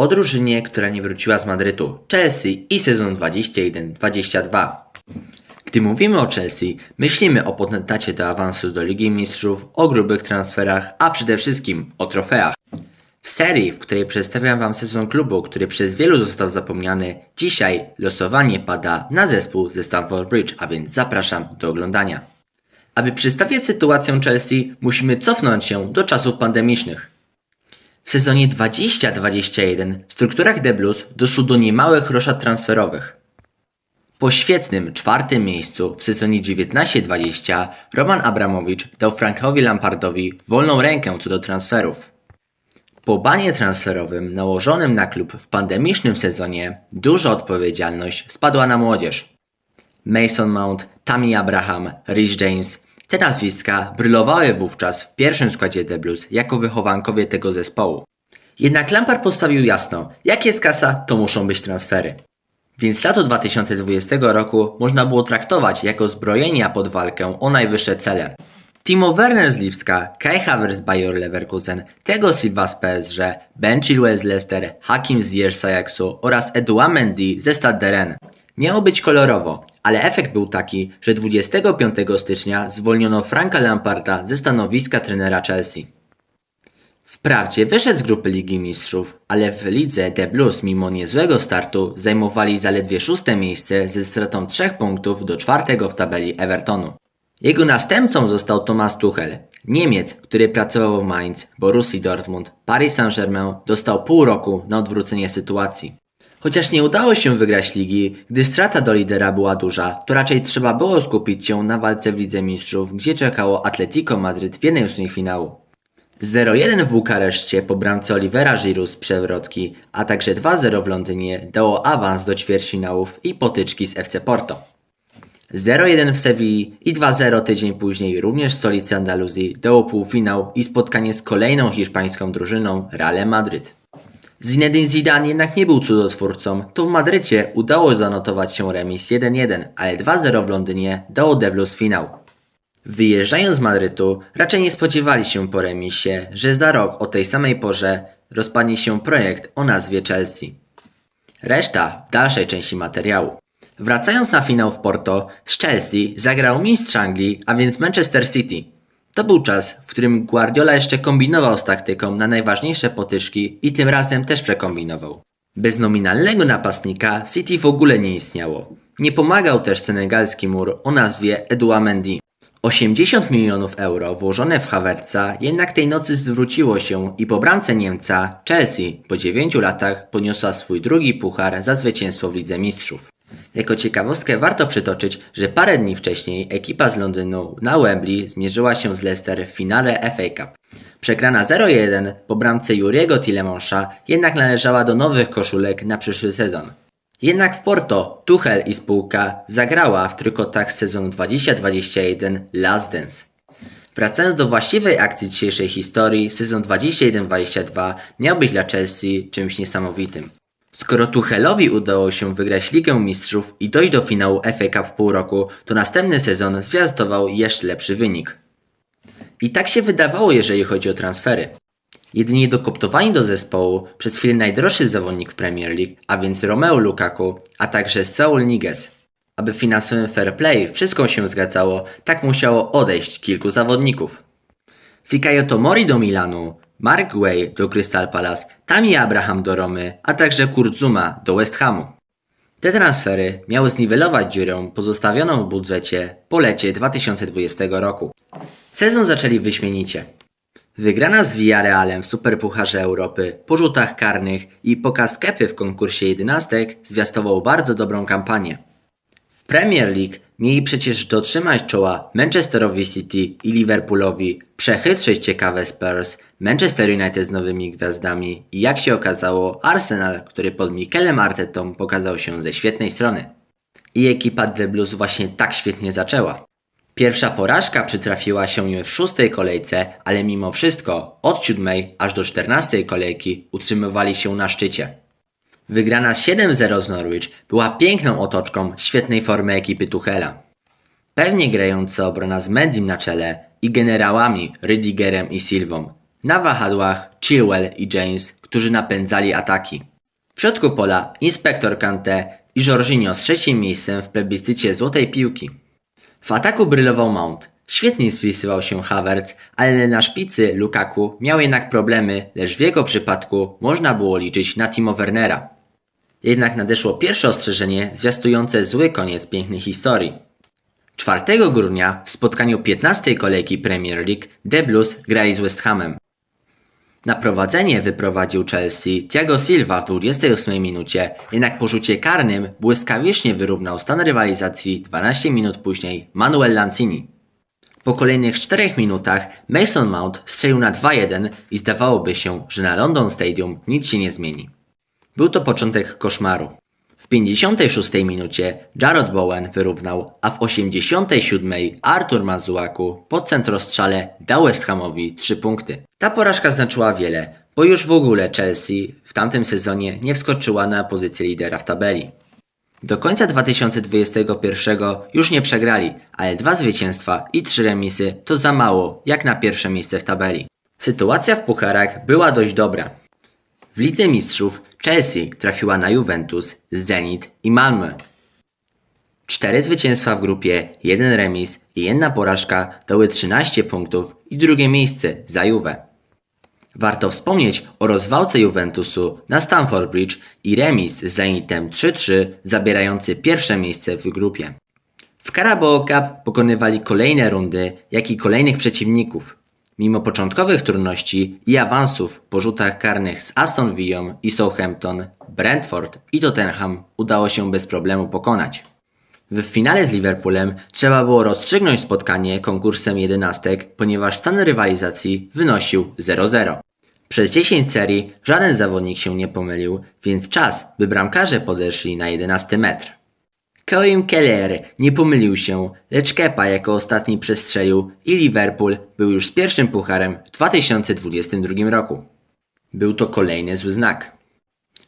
O drużynie, która nie wróciła z Madrytu, Chelsea i sezon 21-22. Gdy mówimy o Chelsea, myślimy o potentacie do awansu do Ligi Mistrzów, o grubych transferach, a przede wszystkim o trofeach. W serii, w której przedstawiam Wam sezon klubu, który przez wielu został zapomniany, dzisiaj losowanie pada na zespół ze Stamford Bridge, a więc zapraszam do oglądania. Aby przedstawić sytuację Chelsea, musimy cofnąć się do czasów pandemicznych. W sezonie 20-21 w strukturach The Blues doszło do niemałych roszad transferowych. Po świetnym czwartym miejscu w sezonie 19-20 Roman Abramowicz dał Frankowi Lampardowi wolną rękę co do transferów. Po banie transferowym nałożonym na klub w pandemicznym sezonie duża odpowiedzialność spadła na młodzież. Mason Mount, Tammy Abraham, Rich James. Te nazwiska brylowały wówczas w pierwszym składzie The Blues jako wychowankowie tego zespołu. Jednak Lampard postawił jasno, jak jest kasa, to muszą być transfery. Więc lato 2020 roku można było traktować jako zbrojenia pod walkę o najwyższe cele. Timo Werner z Lipska, Kai Havertz z Bayer Leverkusen, Tego Silva z PSG, Ben Chilwell z Leicester, Hakim z Ajaxu oraz Edouard Mendy ze Stade de Rennes. Miało być kolorowo, ale efekt był taki, że 25 stycznia zwolniono Franka Lamparda ze stanowiska trenera Chelsea. Wprawdzie wyszedł z grupy Ligi Mistrzów, ale w lidze The Blues mimo niezłego startu zajmowali zaledwie szóste miejsce ze stratą trzech punktów do czwartego w tabeli Evertonu. Jego następcą został Thomas Tuchel, Niemiec, który pracował w Mainz, Borussii Dortmund, Paris Saint-Germain, dostał pół roku na odwrócenie sytuacji. Chociaż nie udało się wygrać ligi, gdy strata do lidera była duża, to raczej trzeba było skupić się na walce w Lidze Mistrzów, gdzie czekało Atletico Madryt w jednej ósmej finału. 0-1 w Bukareszcie po bramce Olivera Giroud z przewrotki, a także 2-0 w Londynie dało awans do ćwierćfinałów i potyczki z FC Porto. 0-1 w Sewilli i 2-0 tydzień później również w stolicy Andaluzji dało półfinał i spotkanie z kolejną hiszpańską drużyną Realem Madryt. Zinedine Zidane jednak nie był cudotwórcą, to w Madrycie udało zanotować się remis 1-1, ale 2-0 w Londynie dało Blues finał. Wyjeżdżając z Madrytu, raczej nie spodziewali się po remisie, że za rok o tej samej porze rozpadnie się projekt o nazwie Chelsea. Reszta w dalszej części materiału. Wracając na finał w Porto, z Chelsea zagrał mistrz Anglii, a więc Manchester City. To był czas, w którym Guardiola jeszcze kombinował z taktyką na najważniejsze potyczki i tym razem też przekombinował. Bez nominalnego napastnika City w ogóle nie istniało. Nie pomagał też senegalski mur o nazwie Edouard Mendy. 80 milionów euro włożone w Havertza jednak tej nocy zwróciło się i po bramce Niemca Chelsea po 9 latach poniosła swój drugi puchar za zwycięstwo w Lidze Mistrzów. Jako ciekawostkę warto przytoczyć, że parę dni wcześniej ekipa z Londynu na Wembley zmierzyła się z Leicester w finale FA Cup. Przegrana 0-1 po bramce Juriego Tillemansa jednak należała do nowych koszulek na przyszły sezon. Jednak w Porto Tuchel i spółka zagrała w trykotach sezonu 2021 Last Dance. Wracając do właściwej akcji dzisiejszej historii, sezon 21-22 miał być dla Chelsea czymś niesamowitym. Skoro Tuchelowi udało się wygrać Ligę Mistrzów i dojść do finału FA w pół roku, to następny sezon zwiastował jeszcze lepszy wynik. I tak się wydawało, jeżeli chodzi o transfery. Jedynie dokoptowani do zespołu przez chwilę najdroższy zawodnik Premier League, a więc Romeo Lukaku, a także Saul Niguez. Aby w finansowym fair play wszystko się zgadzało, tak musiało odejść kilku zawodników. Fikayo Tomori do Milanu, Mark Way do Crystal Palace, Tammy Abraham do Romy, a także Kurt Zuma do West Hamu. Te transfery miały zniwelować dziurę pozostawioną w budżecie po lecie 2020 roku. Sezon zaczęli wyśmienicie. Wygrana z Villarrealem w Superpucharze Europy, po rzutach karnych i pokaz kepy w konkursie jedenastek zwiastował bardzo dobrą kampanię. W Premier League mieli przecież dotrzymać czoła Manchesterowi City i Liverpoolowi, przechytrzyć ciekawe Spurs, Manchester United z nowymi gwiazdami i jak się okazało Arsenal, który pod Mikelem Artetą pokazał się ze świetnej strony. I ekipa The Blues właśnie tak świetnie zaczęła. Pierwsza porażka przytrafiła się im w szóstej kolejce, ale mimo wszystko od siódmej aż do czternastej kolejki utrzymywali się na szczycie. Wygrana 7-0 z Norwich była piękną otoczką świetnej formy ekipy Tuchela. Pewnie grająca obrona z Mendim na czele i generałami Rydigerem i Silwą. Na wahadłach Chilwell i James, którzy napędzali ataki. W środku pola inspektor Kante i Jorginho z trzecim miejscem w plebiscycie złotej piłki. W ataku brylował Mount. Świetnie spisywał się Havertz, ale na szpicy Lukaku miał jednak problemy, lecz w jego przypadku można było liczyć na Timo Wernera. Jednak nadeszło pierwsze ostrzeżenie zwiastujące zły koniec pięknej historii. 4 grudnia w spotkaniu 15 kolejki Premier League The Blues grali z West Hamem. Na prowadzenie wyprowadził Chelsea Thiago Silva w 28 minucie, jednak po rzucie karnym błyskawicznie wyrównał stan rywalizacji 12 minut później Manuel Lanzini. Po kolejnych 4 minutach Mason Mount strzelił na 2-1 i zdawałoby się, że na London Stadium nic się nie zmieni. Był to początek koszmaru. W 56 minucie Jarrod Bowen wyrównał, a w 87 Artur Mazuaku po centrostrzale dał West Hamowi 3 punkty. Ta porażka znaczyła wiele, bo już w ogóle Chelsea w tamtym sezonie nie wskoczyła na pozycję lidera w tabeli. Do końca 2021 już nie przegrali, ale dwa zwycięstwa i trzy remisy to za mało jak na pierwsze miejsce w tabeli. Sytuacja w pucharach była dość dobra. W Lidze Mistrzów Chelsea trafiła na Juventus, Zenit i Malmö. Cztery zwycięstwa w grupie, jeden remis i jedna porażka dały 13 punktów i drugie miejsce za Juve. Warto wspomnieć o rozwałce Juventusu na Stamford Bridge i remis z Zenitem 3-3 zabierający pierwsze miejsce w grupie. W Carabao Cup pokonywali kolejne rundy, jak i kolejnych przeciwników. Mimo początkowych trudności i awansów po rzutach karnych z Aston Villą i Southampton, Brentford i Tottenham udało się bez problemu pokonać. W finale z Liverpoolem trzeba było rozstrzygnąć spotkanie konkursem jedenastek, ponieważ stan rywalizacji wynosił 0-0. Przez 10 serii żaden zawodnik się nie pomylił, więc czas, by bramkarze podeszli na 11 metr. Koim Keller nie pomylił się, lecz Kepa jako ostatni przestrzelił i Liverpool był już z pierwszym pucharem w 2022 roku. Był to kolejny zły znak.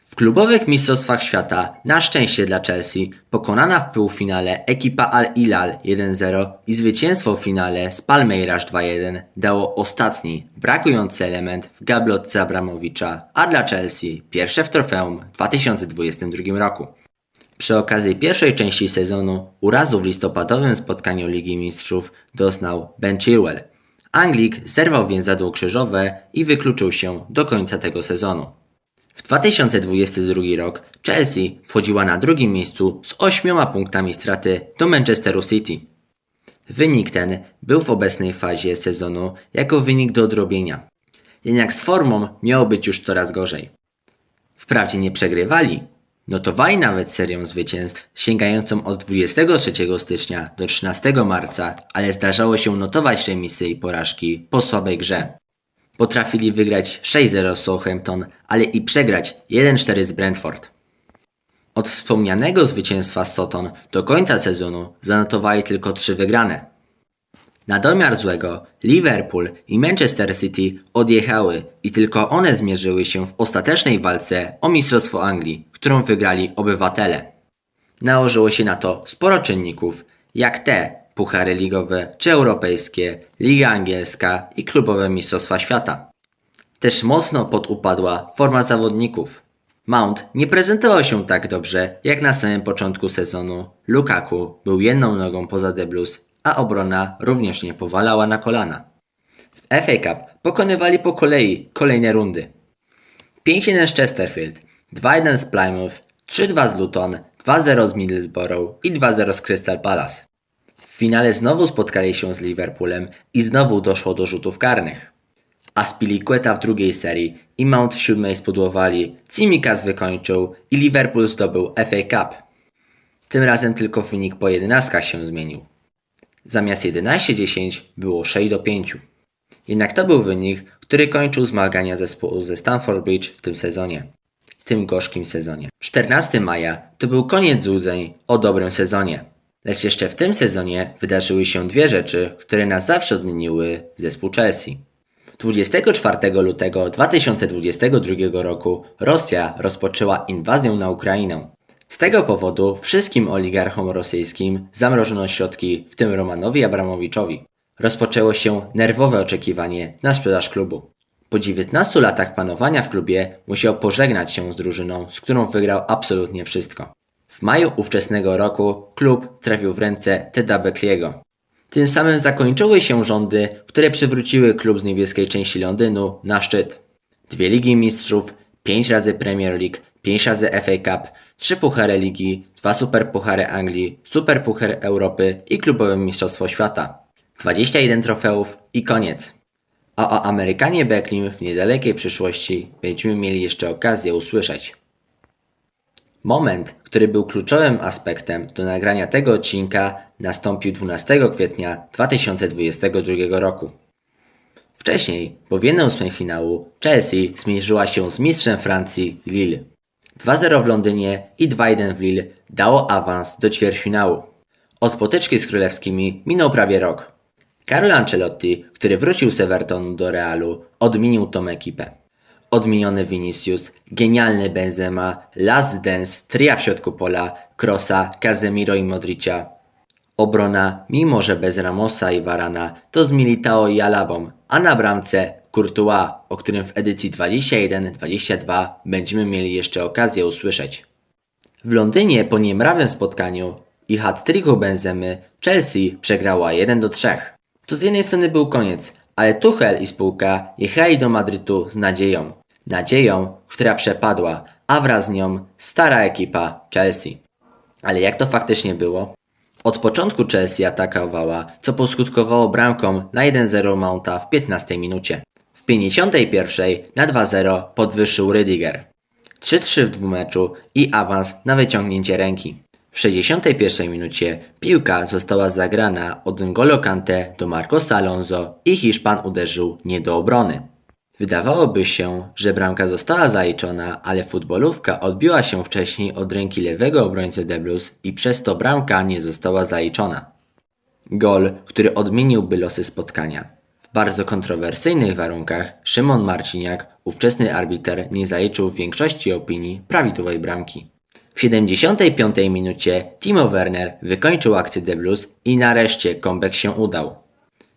W klubowych mistrzostwach świata, na szczęście dla Chelsea, pokonana w półfinale ekipa Al-Hilal 1-0 i zwycięstwo w finale z Palmeiras 2-1 dało ostatni, brakujący element w gablotce Abramowicza, a dla Chelsea pierwsze w trofeum w 2022 roku. Przy okazji pierwszej części sezonu urazu w listopadowym spotkaniu Ligi Mistrzów doznał Ben Chilwell. Anglik zerwał więzadło krzyżowe i wykluczył się do końca tego sezonu. W 2022 rok Chelsea wchodziła na drugim miejscu z 8 punktami straty do Manchesteru City. Wynik ten był w obecnej fazie sezonu jako wynik do odrobienia. Jednak z formą miało być już coraz gorzej. Wprawdzie nie przegrywali, notowali nawet serię zwycięstw sięgającą od 23 stycznia do 13 marca, ale zdarzało się notować remisy i porażki po słabej grze. Potrafili wygrać 6-0 z Southampton, ale i przegrać 1-4 z Brentford. Od wspomnianego zwycięstwa z Soton do końca sezonu zanotowali tylko 3 wygrane. Na domiar złego Liverpool i Manchester City odjechały i tylko one zmierzyły się w ostatecznej walce o Mistrzostwo Anglii, którą wygrali obywatele. Nałożyło się na to sporo czynników, jak te puchary ligowe czy europejskie, Liga Angielska i klubowe Mistrzostwa Świata. Też mocno podupadła forma zawodników. Mount nie prezentował się tak dobrze jak na samym początku sezonu. Lukaku był jedną nogą poza The Blues, a obrona również nie powalała na kolana. W FA Cup pokonywali po kolei kolejne rundy. 5-1 z Chesterfield, 2-1 z Plymouth, 3-2 z Luton, 2-0 z Middlesbrough i 2-0 z Crystal Palace. W finale znowu spotkali się z Liverpoolem i znowu doszło do rzutów karnych. Aspilicueta w drugiej serii i Mount w siódmej spudłowali, Cimikas wykończył i Liverpool zdobył FA Cup. Tym razem tylko wynik po jedenastkach się zmienił. Zamiast 11-10 było 6-5. Jednak to był wynik, który kończył zmagania zespołu ze Stamford Bridge w tym sezonie. Tym gorzkim sezonie. 14 maja to był koniec złudzeń o dobrym sezonie. Lecz jeszcze w tym sezonie wydarzyły się dwie rzeczy, które na zawsze odmieniły zespół Chelsea. 24 lutego 2022 roku Rosja rozpoczęła inwazję na Ukrainę. Z tego powodu wszystkim oligarchom rosyjskim zamrożono środki, w tym Romanowi Abramowiczowi. Rozpoczęło się nerwowe oczekiwanie na sprzedaż klubu. Po 19 latach panowania w klubie musiał pożegnać się z drużyną, z którą wygrał absolutnie wszystko. W maju ówczesnego roku klub trafił w ręce Teda Beckley'ego. Tym samym zakończyły się rządy, które przywróciły klub z niebieskiej części Londynu na szczyt. Dwie Ligi Mistrzów, pięć razy Premier League, pięć razy FA Cup, trzy puchary ligi, dwa superpuchary Anglii, superpuchar Europy i klubowe mistrzostwo świata. 21 trofeów i koniec. A o Amerykanie Beckley w niedalekiej przyszłości będziemy mieli jeszcze okazję usłyszeć. Moment, który był kluczowym aspektem do nagrania tego odcinka nastąpił 12 kwietnia 2022 roku. Wcześniej, po 1-8 finału, Chelsea zmierzyła się z mistrzem Francji Lille. 2-0 w Londynie i 2-1 w Lille dało awans do ćwierćfinału. Od potyczki z królewskimi minął prawie rok. Carlo Ancelotti, który wrócił z Evertonu do Realu, odmienił tą ekipę. Odmieniony Vinicius, genialny Benzema, Last Dance, tria w środku pola, Krosa, Casemiro i Modricia. Obrona, mimo że bez Ramosa i Varana, to z Militao i Alabą, a na bramce Courtois, o którym w edycji 21-22 będziemy mieli jeszcze okazję usłyszeć. W Londynie po niemrawym spotkaniu i hat-tricku Benzemy Chelsea przegrała 1 do 3. To z jednej strony był koniec, ale Tuchel i spółka jechali do Madrytu z nadzieją. Nadzieją, która przepadła, a wraz z nią stara ekipa Chelsea. Ale jak to faktycznie było? Od początku Chelsea atakowała, co poskutkowało bramką na 1-0 Mounta w 15 minucie. W 51 na 2-0 podwyższył Rydiger. 3-3 w dwumeczu i awans na wyciągnięcie ręki. W 61 minucie piłka została zagrana od N'Golo Kante do Marcosa Alonso i Hiszpan uderzył nie do obrony. Wydawałoby się, że bramka została zaliczona, ale futbolówka odbiła się wcześniej od ręki lewego obrońcy The Blues i przez to bramka nie została zaliczona. Gol, który odmieniłby losy spotkania. W bardzo kontrowersyjnych warunkach Szymon Marciniak, ówczesny arbiter, nie zaliczył w większości opinii prawidłowej bramki. W 75 minucie Timo Werner wykończył akcję The Blues i nareszcie comeback się udał.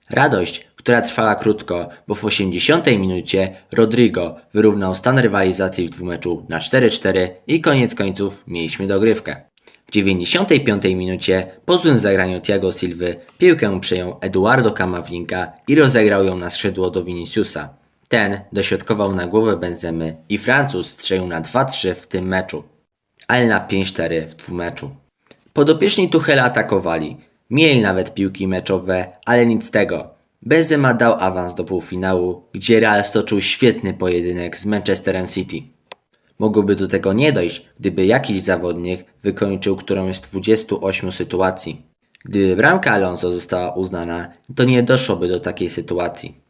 Radość, która trwała krótko, bo w 80 minucie Rodrigo wyrównał stan rywalizacji w dwumeczu na 4-4 i koniec końców mieliśmy dogrywkę. W 95 minucie po złym zagraniu Thiago Silwy piłkę przejął Eduardo Camavinga i rozegrał ją na skrzydło do Viniciusa. Ten dośrodkował na głowę Benzemy i Francuz strzelił na 2-3 w tym meczu, ale na 5-4 w dwumeczu. Podopieczni Tuchela atakowali, mieli nawet piłki meczowe, ale nic z tego. Benzema dał awans do półfinału, gdzie Real stoczył świetny pojedynek z Manchesterem City. Mogłoby do tego nie dojść, gdyby jakiś zawodnik wykończył którąś z 28 sytuacji. Gdyby bramka Alonso została uznana, to nie doszłoby do takiej sytuacji.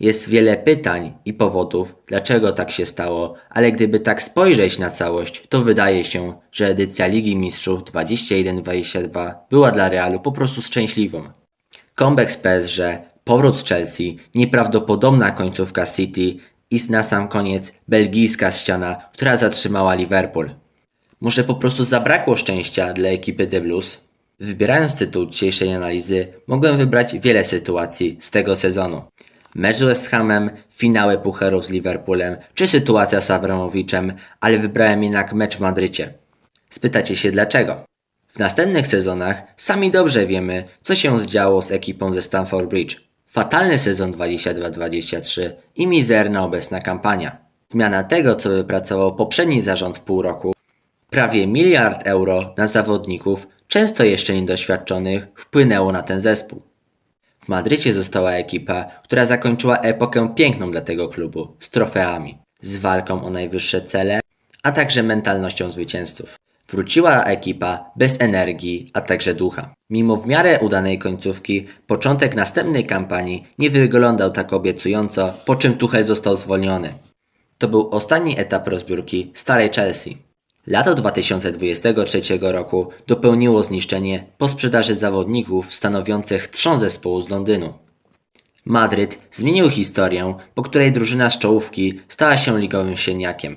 Jest wiele pytań i powodów, dlaczego tak się stało, ale gdyby tak spojrzeć na całość, to wydaje się, że edycja Ligi Mistrzów 21-22 była dla Realu po prostu szczęśliwą. Comeback z PSG, powrót z Chelsea, nieprawdopodobna końcówka City i na sam koniec belgijska ściana, która zatrzymała Liverpool. Może po prostu zabrakło szczęścia dla ekipy The Blues? Wybierając tytuł dzisiejszej analizy, mogłem wybrać wiele sytuacji z tego sezonu. Mecz z West Hamem, finały pucharów z Liverpoolem, czy sytuacja z Abramowiczem, ale wybrałem jednak mecz w Madrycie. Spytacie się dlaczego? W następnych sezonach sami dobrze wiemy, co się zdziało z ekipą ze Stamford Bridge. Fatalny sezon 22-23 i mizerna obecna kampania. Zmiana tego, co wypracował poprzedni zarząd w pół roku, prawie miliard euro na zawodników, często jeszcze niedoświadczonych, wpłynęło na ten zespół. W Madrycie została ekipa, która zakończyła epokę piękną dla tego klubu, z trofeami, z walką o najwyższe cele, a także mentalnością zwycięzców. Wróciła ekipa bez energii, a także ducha. Mimo w miarę udanej końcówki, początek następnej kampanii nie wyglądał tak obiecująco, po czym Tuchel został zwolniony. To był ostatni etap rozbiórki starej Chelsea. Lato 2023 roku dopełniło zniszczenie po sprzedaży zawodników stanowiących trzon zespołu z Londynu. Madryt zmienił historię, po której drużyna z czołówki stała się ligowym sieniakiem.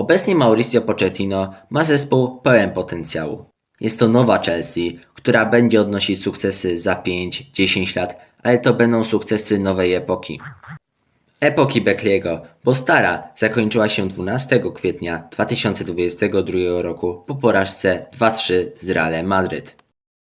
Obecnie Mauricio Pochettino ma zespół pełen potencjału. Jest to nowa Chelsea, która będzie odnosić sukcesy za 5-10 lat, ale to będą sukcesy nowej epoki. epoki Bekliego, bo stara zakończyła się 12 kwietnia 2022 roku po porażce 2-3 z Realem Madryt.